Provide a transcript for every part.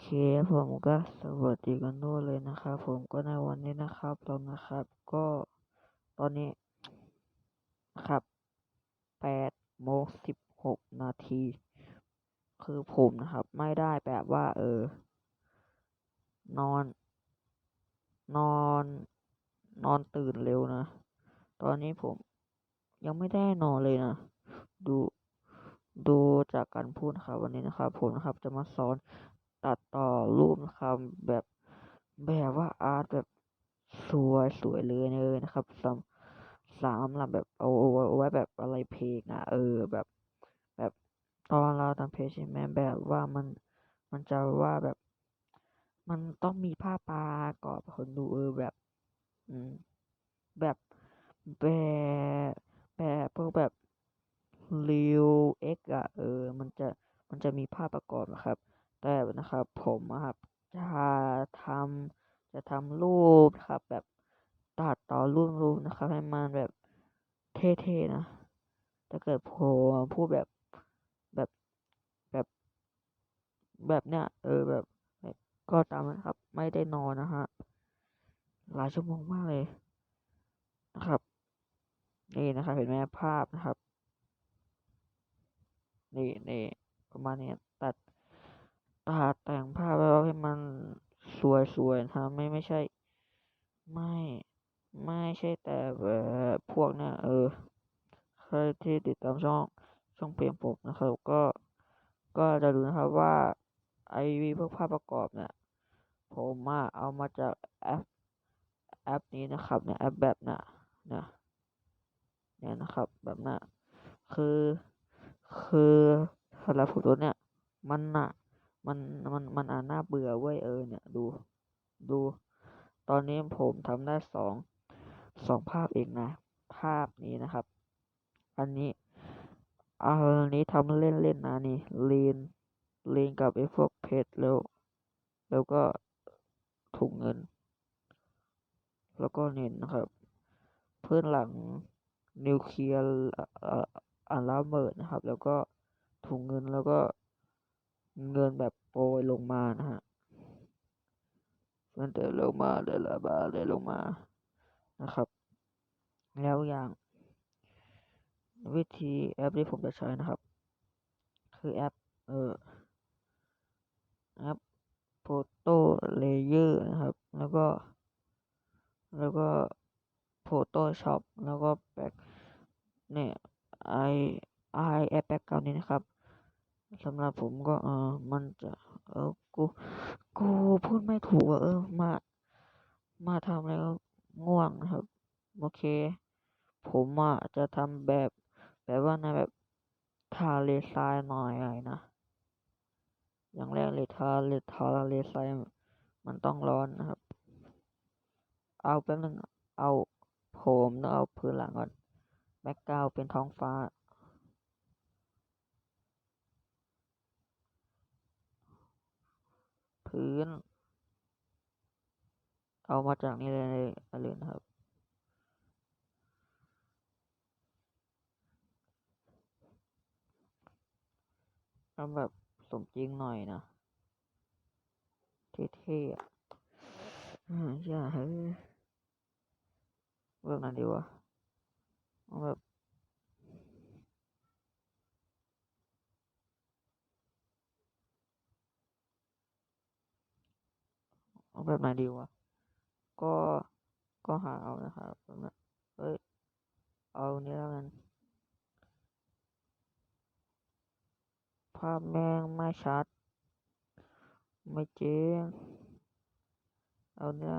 เคผมก็สวัสดีกันด้วยเลยนะครับ ผมก็ในวันนี้นะครับเรานะครับ ก็ตอนนี้ครับแปดโมงสิบหกนาที คือผมนะครับ ไม่ได้แบบว่า เออ นอน นอนนอนตื่นเร็วนะ ตอนนี้ผมยังไม่ได้นอนเลยนะ ดูดูจากการพูดครับวันนี้นะครับ ผมนะครับจะมาสอน ตัดต่อรูปนะครับแบบแบบว่าอาร์ตแบบสวยสวยเลยเลยนะครับสำสามหรับแบบเอาเอาไว้แบบอะไรเพลงอะเออแบบ แบบตอนเราทำเพลงใช่ไหมแบบว่ามันมันจะว่าแบบ มันต้องมีภาปากอบคนดูเออแบบ อืมแบบแบบแบบพวกแบบรีวเอ็กอะเออ มันจะมันจะมีภาพประกอบนะครับ แต่นะครับ ผมครับจะทำจะทำรูปครับ แบบตัดต่อรูปรูปนะครับ ให้มันแบบเท่ๆนะถ้าเกิดผมพูดแบบแบบแบบแบบเนี้ยเออแบบก็ตามนะครับ ไม่ได้นอนนะฮะหลายชั่วโมงมากเลยนะครับ นี่นะครับ เห็นไหมภาพนะครับ นี่นี่ประมาณนี้ ตัดตัดแต่งภาพแล้วให้มันสวยๆนะไม่ไม่ใช่ ไม่ ไม่ใช่แต่แบบพวกเนี้ยเออ ใครที่ติดตามช่องช่องเพลงผมนะครับ ก็ก็จะดูนะครับว่าไอวีพวกภาพประกอบเนี่ยผมมาเอามาจากแอปแอปนี้นะครับเนี่ยแอปแบบน่ะนะเนี่ยนะครับแบบน่ะคือคือสำหรับผมตัวเนี่ยมันน่ะ มันมันมันอ่านน่าเบื่อเว้ยเออเนี่ยดู ดู ตอนนี้ผมทำได้สองสองภาพเองนะ ภาพนี้นะครับ อันนี้อันนี้ทำเล่นเล่นนะนี่เลนเลนกับไอ้พวกเพชรแล้วแล้วก็ถุงเงิน แล้วก็เน้นนะครับ เพื่อนหลังนิวเคลียร์อันละเมิดนะครับ แล้วก็ถุงเงินแล้วก็ เงินแบบโปรยลงมานะฮะมันเดินลงมาเดินละบาเดินลงมานะครับ แล้วอย่าง วิธีแอปที่ผมจะใช้นะครับ คือแอปเออแอป Photo Layer นะครับ แล้วก็ แล้วก็ Photoshop แล้วก็แบ็กเนี่ย i i แอปแบ็กกราวนี้นะครับ สำหรับผมก็เออมันจะเออกูกูพูดไม่ถูกเออมา มาทำอะไรก็ง่วงนะครับ โอเค ผมอะจะทำแบบแบบว่าในแบบทาเลทรายหน่อยอะไรนะอย่างแรกเลยทาเลทาเลทรายมันต้องร้อนนะครับ เอาแป๊บนึงเอาผมแล้วเอาพื้นหลังก่อนแบ็กกราวเป็นท้องฟ้า พื้น เอามาจากนี่เลยเลยนะครับ เอาแบบสมจริงหน่อยนะ เท่ๆอะอย่าเฮ้ยเรื่องนั้นดีวะเอาแบบ เอาแบบไหนดีวะ ก็ ก็หาเอานะครับแบบเอ้ย เอาเนี้ยแล้วกัน ภาพแม่งไม่ชัด ไม่จริง เอาเนี้ย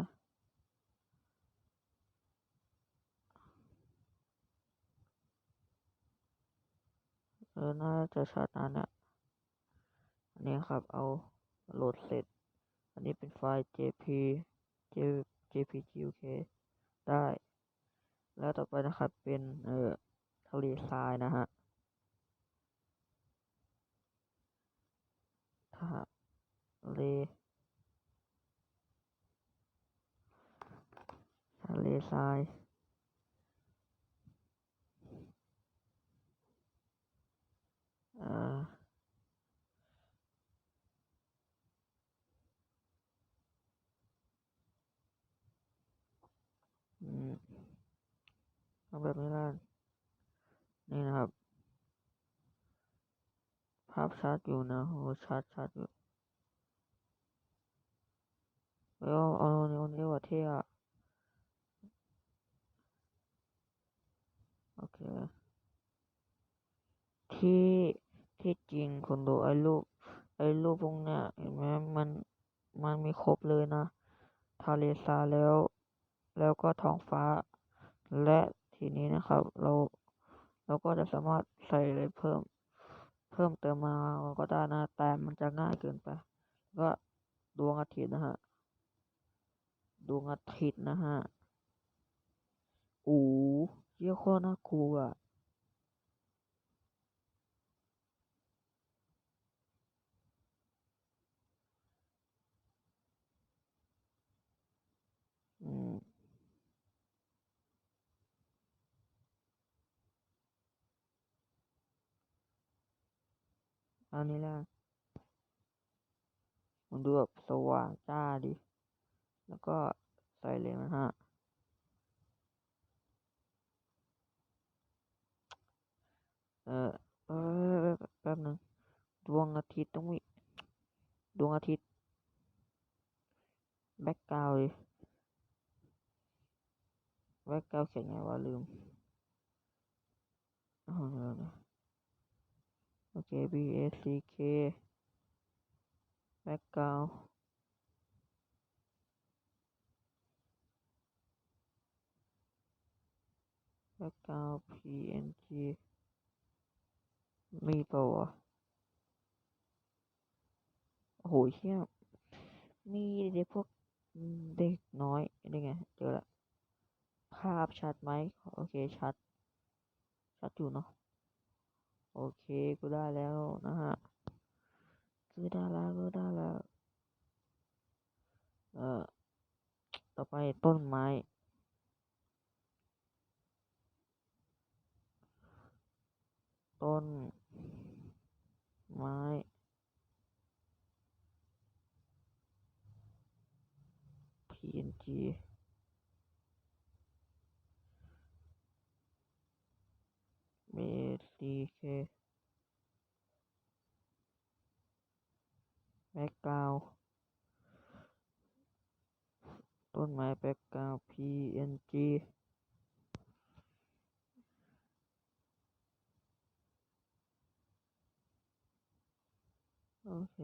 เออ น่าจะชัดนะเนี่ยอันนี้ครับ เอาโหลดเสร็จ อันนี้เป็นไฟล์ jp j jpg โอเคได้ แล้วต่อไปนะครับ เป็น เอ่อทะเลทรายนะฮะทะเลทะเลทรายอ่า เอาแบบนี้ละนี่นะครับ ภาพชัดอยู่นะโหชัดชัดอยู่แล้วเอาเอาเอานี้ว่าเท่อะโอเค ที่ที่จริงคนดูไอ้รูปไอ้รูปพวกเนี้ยเห็นไหมมันมันมีครบเลยนะ ทะเลทรายแล้ว แล้วก็ท้องฟ้า และ ทีนี้นะครับ เรา เราก็จะสามารถใส่อะไรเพิ่ม เพิ่มเติมมาก็ได้นะ แต่มันจะง่ายเกินไป ก็ดวงอาทิตย์นะฮะ ดวงอาทิตย์นะฮะ โอ้เยี่ยโคตรน่ากลัวอะ อันนี้แหละมันดูแบบสว่างจ้าดิ แล้วก็ใส่เลยนะฮะ เออเออแป๊บนึง ดวงอาทิตย์ต้องมี ดวงอาทิตย์ แบ็กกราวด์ดิแบ็กกราวด์เขียนไงวะลืมอ๋อเดี๋ยวนะ โอเค B A C K แบ็กกราวด์แบ็กกราวด์ P N G มีเปล่าวะโอ้โหเชี่ยมีเด็กพวกเด็กน้อยได้ไง เจอละ ภาพชัดไหม โอเค ชัด ชัดอยู่เนาะ โอเคกูได้แล้วนะฮะกูได้แล้วกูได้แล้ว เอ่อ ต่อไปต้นไม้ ต้น ไม้ PNG เม ซีเคแบ็กกราวต้นไม้แบ็กกราว PNG โอเค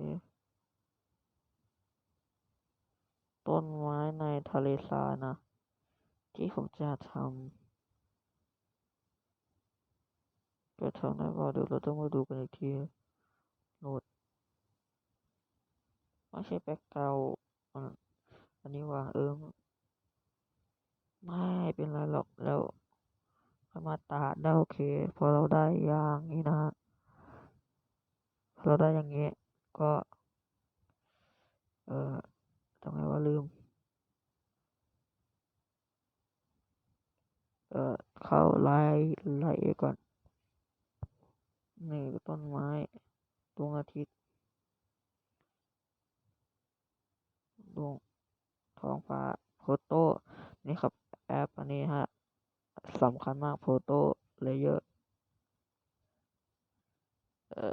ต้นไม้ในทะเลทรายนะ ที่ผมจะทำ จะทำได้เปล่าเดี๋ยวเราต้องมาดูกันอีกทีโหลดไม่ใช่แบ็กกราอันนี้ว่าเออไม่เป็นไรหรอกแล้วมาตัดได้โอเค พอเราได้อย่างนี้นะฮะเราได้อย่างนี้ก็ เออทำไงว่าลืม เอ่อเข้าไลน์ไลน์ก่อน นี่ต้นไม้ ดวงอาทิตย์ ดวงท้องฟ้าโฟโต้นี่ครับ แอปอันนี้ฮะสำคัญมากโฟโต้เลเยอร์เอ่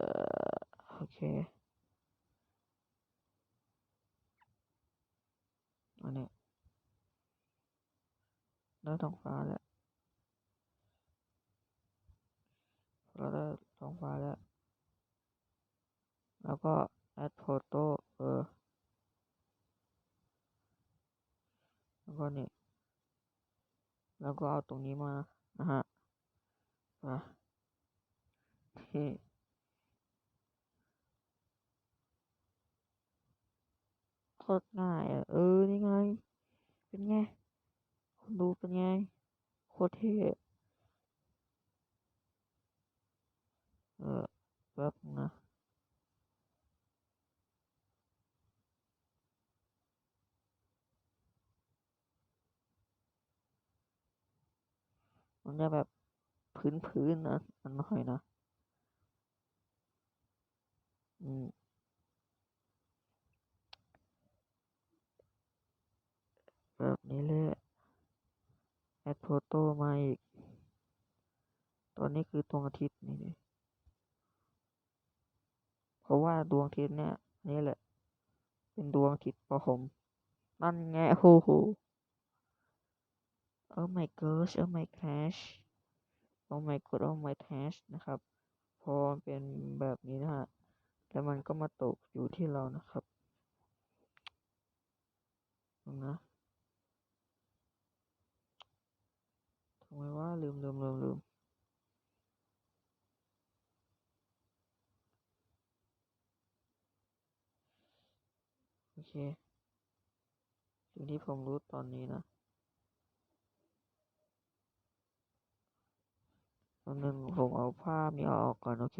อโอเค อันนี้ได้ท้องฟ้าแล้วเราได้ ท้องฟ้าแล้ว แล้วก็ add photo เออ แล้วก็นี่ แล้วก็เอาตรงนี้มา นะฮะมาที่โคตรง่ายอะ เออ นี่ไง เป็นไง คนดูเป็นไง โคตรเท่ เออแป๊บนะมันจะแบบพื้นพื้นนะอันหน่อยนะ อืมแบบนี้เลยแอดโฟโต้มาอีก ตอนนี้คือดวงอาทิตย์นี่ดิ เพราะว่าดวงอาทิตย์เนี่ย นี่แหละ เป็นดวงอาทิตย์ของผมนั่นไงโอ้โห Oh my gosh Oh my gosh Oh my god Oh my gosh นะครับ พอเป็นแบบนี้นะฮะแล้วมันก็มาตกอยู่ที่เรานะครับดูนะทำไมว่าลืมลืมลืมลืมโอเค สิ่งที่ผมรู้ตอนนี้นะตอนหนึ่งผมเอาภาพนี้ออกก่อนโอเค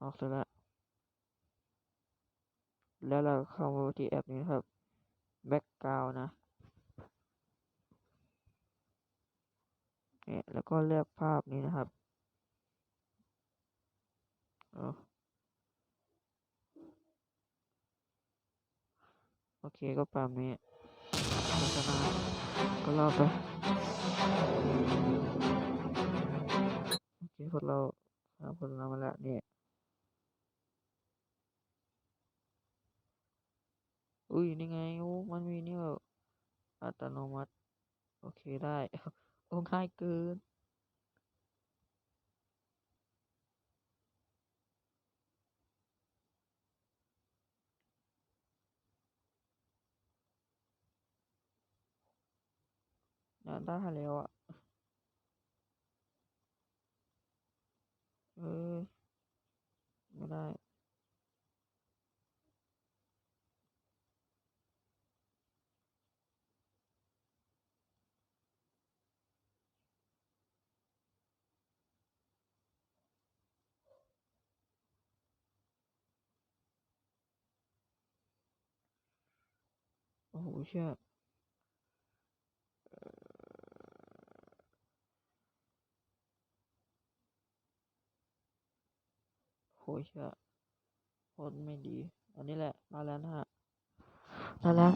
ออกเสร็จแล้ว แล้วเราเข้ามาที่แอปนี้ครับ background นะเนี่ยแล้วก็เลือกภาพนี้นะครับเอ โอเคก็ประมาณนี้โฆษณาก็เล่าไปโอเคพวกเราทำโฆษณามาแล้วเนี่ยอุ้ยนี่ไงโอ้มันมีนี่แบบอัตโนมัติ โอเคได้ โอ้ง่ายเกิน ได้แล้วอะเออไม่ได้โอ้ โหเชื่อโหเชื่อโคตรไม่ดี อันนี้แหละ มาแล้วนะฮะมาแล้ว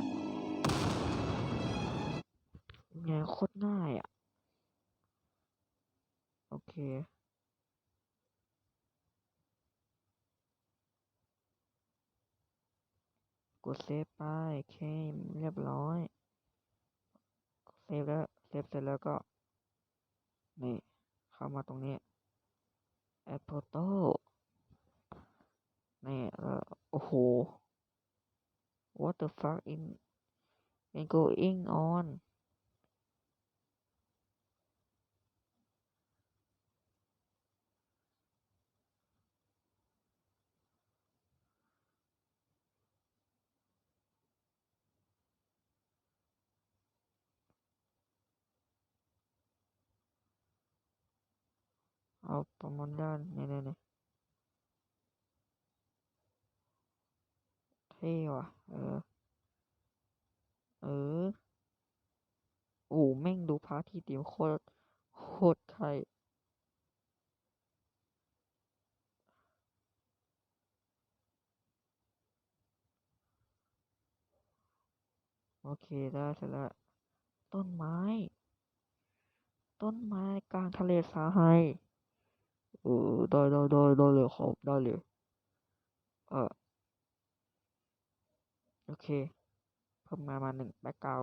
ไงโคตรง่ายอะ โอเคกดเซฟไปเคเรียบร้อย เซฟแล้ว เซฟเสร็จแล้วก็ นี่ เข้ามาตรงนี้แอดโ o โต้นี่แล้วโอ้โห what the fuck in in going on เอาประมาณด้านนี่นี่นี่ เท่ว่ะ เออ เออโอ้แม่งดูพระอาทิตย์ดิโคตรโคตรไทยโอเคได้เสร็จแล้วต้นไม้ ต้นไม้กลางทะเลทรายเออได้ได้ได้ได้เลยครับได้เลย เออ โอเค เพิ่มมามาหนึ่งแบ็กกราว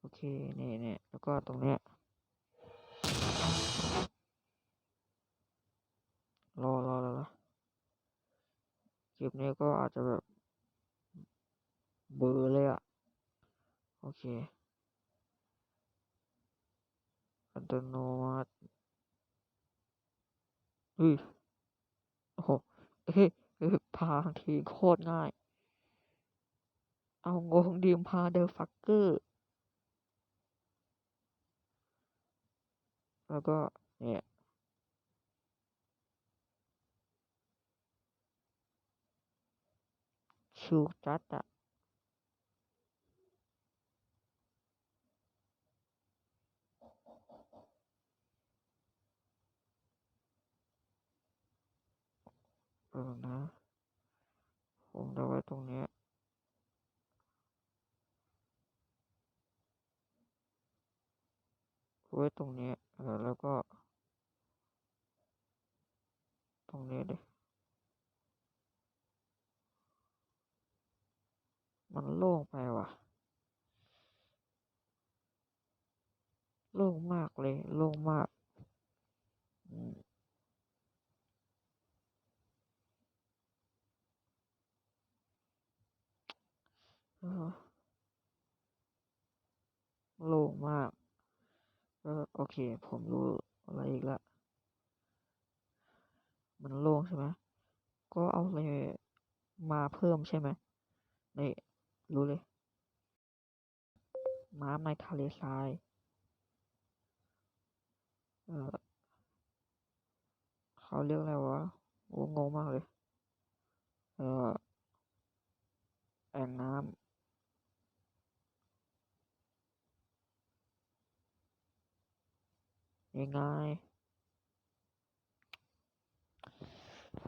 โอเค นี่นี่แล้วก็ตรงเนี้ยรอรอรอรอคลิปนี้ก็อาจจะแบบ เบลอเลยอะโอเค อัตโนมัติเฮ้ยโอ้โหเฮ้ยพาทีโคตรง่าย เอางงดีมพาเดอร์ฟักเกอร์ แล้วก็ เนี่ยชูจัดอะ ออนะ ผมจะไว้ตรงนี้ไว้ตรงนี้เออแล้วก็ ตรงนี้ดิมันโล่งไปว่ะ โล่งมากเลย โล่งมาก อืมเออโล่งมาก เออโอเค ผมรู้อะไรอีกละ มันโล่งใช่ไหมก็เอาเลยมาเพิ่มใช่ไหมนี่รู้เลย ม้าในทะเลทราย เออเขาเรียกอะไรวะโอ้งงมากเลย เออแอ่งน้ำ ยังไง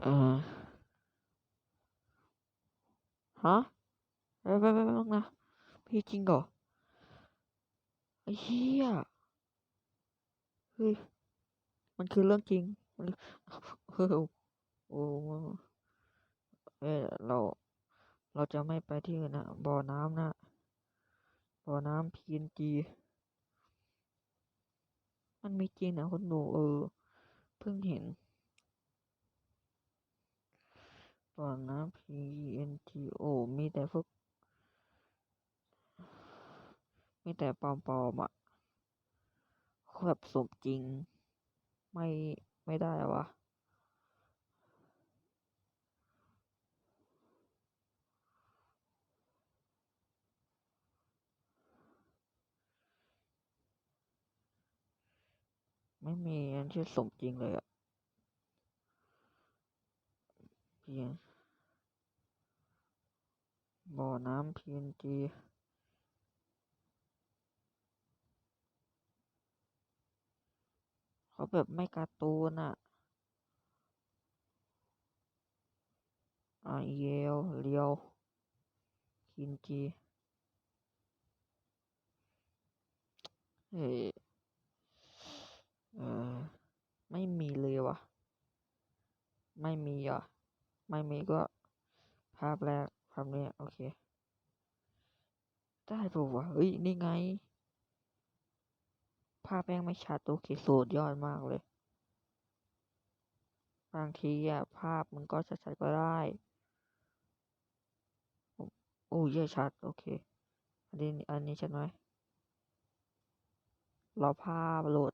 เออฮะไปไปไปไปนะพี่จริงเหรอไอ้เหี้ยเฮ้ยมันคือเรื่องจริงเฮ้ยโอ้เอ้เรา เราจะไม่ไปที่อื่นนะบ่อน้ำนะบ่อน้ำ PNG มันมีจริงนะคนดูเออ เพิ่งเห็นบ่อน้ำ PNG โอมีแต่พวกมีแต่ปลอมๆอะแบบสมจริง ไม่ไม่ได้วะ ไม่มีอันที่สมจริงเลยอะเพียงบ่อน้ำ PNG เขาแบบไม่การ์ตูนอะอ่าเยลเลียว PNG เฮ้ เออไม่มีเลยวะไม่มีอะ ไม่มีก็ภาพแรกภาพนี้โอเค ได้ปะวะเฮ้ย นี่ไง ภาพแม่งไม่ชัดโอเคสุดยอดมากเลย บางทีอะภาพมันก็ชัดๆก็ได้โอ้ยชัด โอเค อันนี้อันนี้ชัดไหมรอภาพโหลด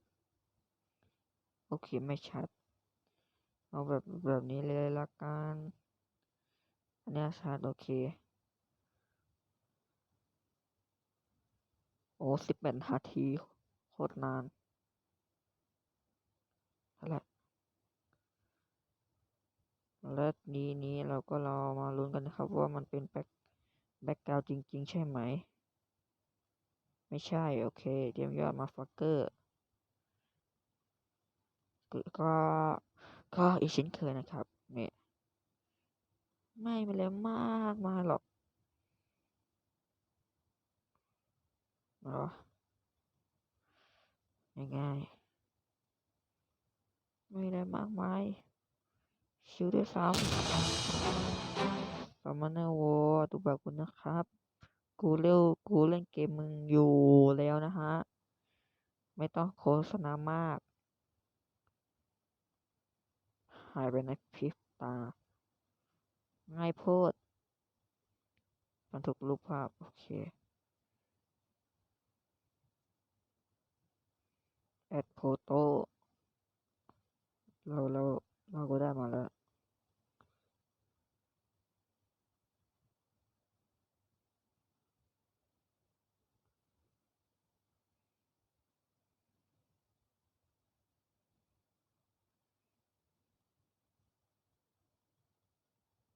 โอเคไม่ชัด เอาแบบแบบนี้เลยละกัน อันนี้ชัดโอเค โอ้สิบแปดนาทีโคตรนานนั่นแหละและนี้นี้เราก็เรามาลุ้นกันนะครับ ว่ามันเป็นแบ็คแบ็คกราวจริง ๆ ใช่ไหม ไม่ใช่ โอเค เตรียมยอดมาฟักเกอร์ ก็ก็อีกเช่นเคยนะครับเนี่ยไม่เป็นไรมากมายหรอกเนาะง่ายไม่ได้มากมายชิวด้วยซ้ำประมาณนั้นโวตุแบบคุณนะครับ กูเร็วกูเล่นเกมมึงอยู่แล้วนะฮะ ไม่ต้องโฆษณามาก หายไปในพริบตา ง่ายโพดบันทึกรูปภาพ โอเค แอดโฟโต้เราเราเราก็ได้มาแล้ว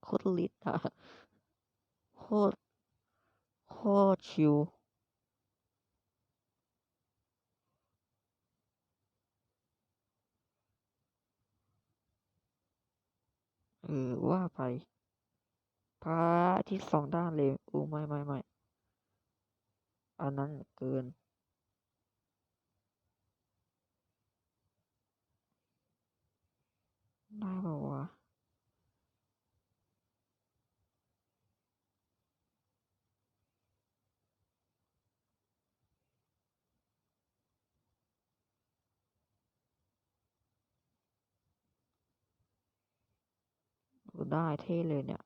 คตรลิดอะโคตรโคตรชิวเออว่าไปพระอาทิตย์สองด้านเลยอู้ไม่ไม่ไม่อันนั้นเกินได้ป่าวะ ได้เท่เลยเนี่ย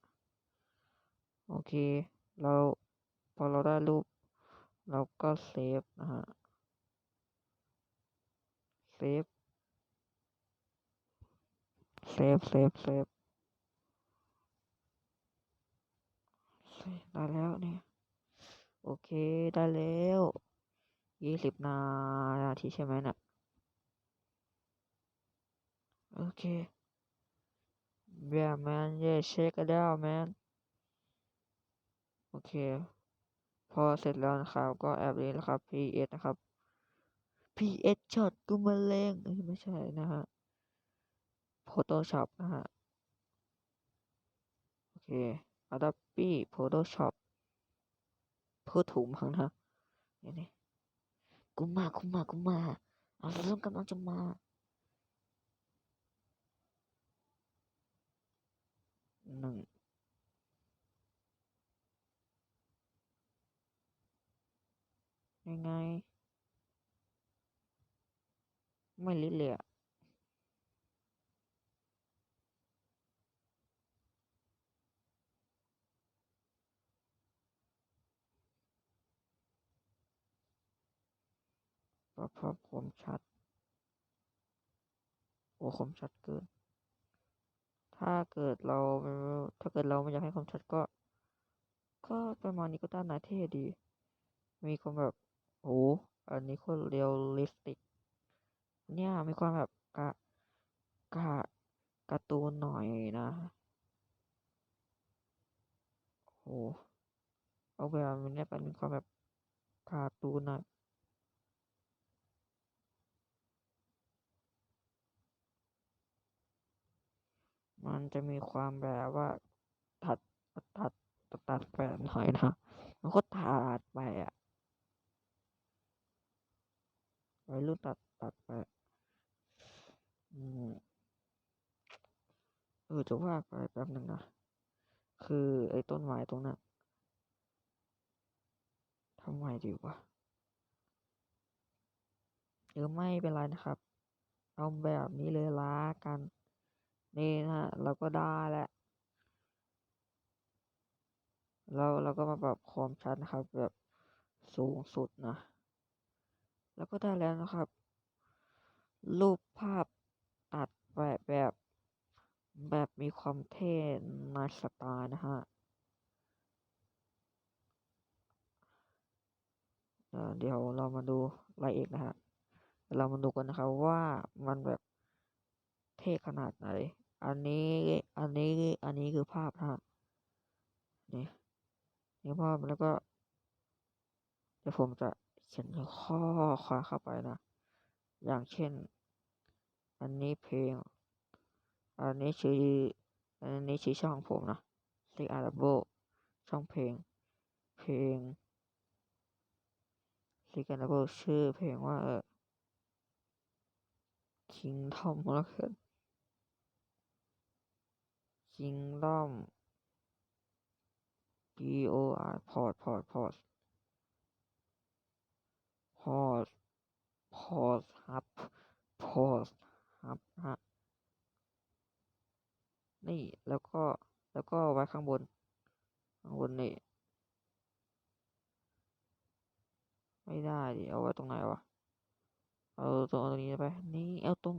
โอเค เราพอเราได้รูป เราก็เซฟนะฮะ เซฟ เซฟ เซฟ เซฟ ได้แล้วเนี่ย โอเค ได้แล้วยี่สิบนาทีใช่ไหมน่ะ โอเค Yeah man yeah check it out man โอเค พอเสร็จแล้วนะครับ ก็แอปนี้นะครับ PS นะครับ PS ช็อตกูมาเลงไม่ใช่นะฮะ Photoshop นะฮะ โอเค Adobe Photoshop เพื่อถูกมั้งนะนี่นี่กูมากูมากูมา เอาเริ่มกำลังจะมา หนึ่งยังไง ไม่ลิเลยอะปรับภาพคมชัด โอ้คมชัดเกิน ถ้าเกิดเรา ถ้าเกิดเราไม่อยากให้คมชัดก็ ก็ประมาณนี้ก็ได้นะเท่ดี มีความแบบโอ้อันนี้โคตรเรียลลิสติก เนี่ย มีความแบบกะกะการ์ตูนหน่อยนะโอ้เอาแบบมันเนี่ยเป็นความแบบการ์ตูนหน่อย มันจะมีความแบบว่าตัดตัดตัดแปะหน่อยนะมันก็ตัดไปอะวัยรุ่นตัดตัดไปเออจะว่าไปแป๊บหนึ่งนะคือไอ้ต้นไม้ตรงนั้นทำไมดีวะหรือไม่เป็นไรนะครับ เอาแบบนี้เลยละกัน นี่นะฮะเราก็ได้แล้วเราเราก็มาปรับความชัดนะครับแบบสูงสุดนะ แล้วก็ได้แล้วนะครับ รูปภาพตัดแบบแบบแบบมีความเท่ในสไตล์นะฮะเดี๋ยวเรามาดูรายละเอียดนะฮะ เรามาดูกันนะครับว่ามันแบบเท่ขนาดไหน อันนี้ อันนี้ อันนี้คือภาพนะฮะนี่นี่ภาพแล้วก็ เดี๋ยวผมจะเขียนข้อความเข้าไปนะ อย่างเช่น อันนี้เพลง อันนี้ชื่อ อันนี้ชื่อช่องผมนะ c a r a b o ช่องเพลง เพลง c a r a b o ชื่อเพลงว่าเออ Kingdom แล้วกัน Kingdom P O R พอร์ตพอร์ตพอร์ตพอร์ตพอร์ตฮับพอร์ตฮับฮะนี่แล้วก็แล้วก็ไว้ข้างบน ข้างบนนี่ไม่ได้ดิเอาไว้ตรงไหนวะเอาตรงตรงนี้ไปนี่เอาตรง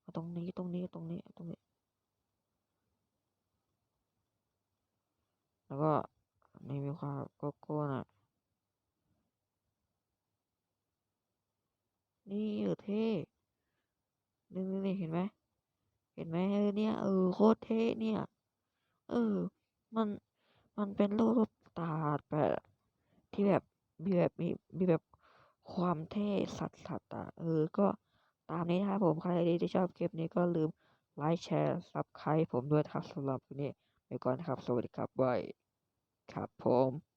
เอาตรงนี้ตรงนี้ตรงนี้ตรงนี้ แล้วก็นี่มีความโกโก้หน่อยนี่เออเท่นี่นี่เห็นไหมเห็นไหมเออเนี่ยเออโคตรเท่เนี่ย เออ มันมันเป็นรูปตาดแบบที่แบบมีแบบมีมีแบบความเท่สัดสัดอะเออ ก็ตามนี้นะครับผมใครที่ชอบคลิปนี้ก็ลืมไลค์แชร์ซับสไครต์ผมด้วยครับสำหรับวันนี้ ไปก่อนครับ สวัสดีครับบายครับผม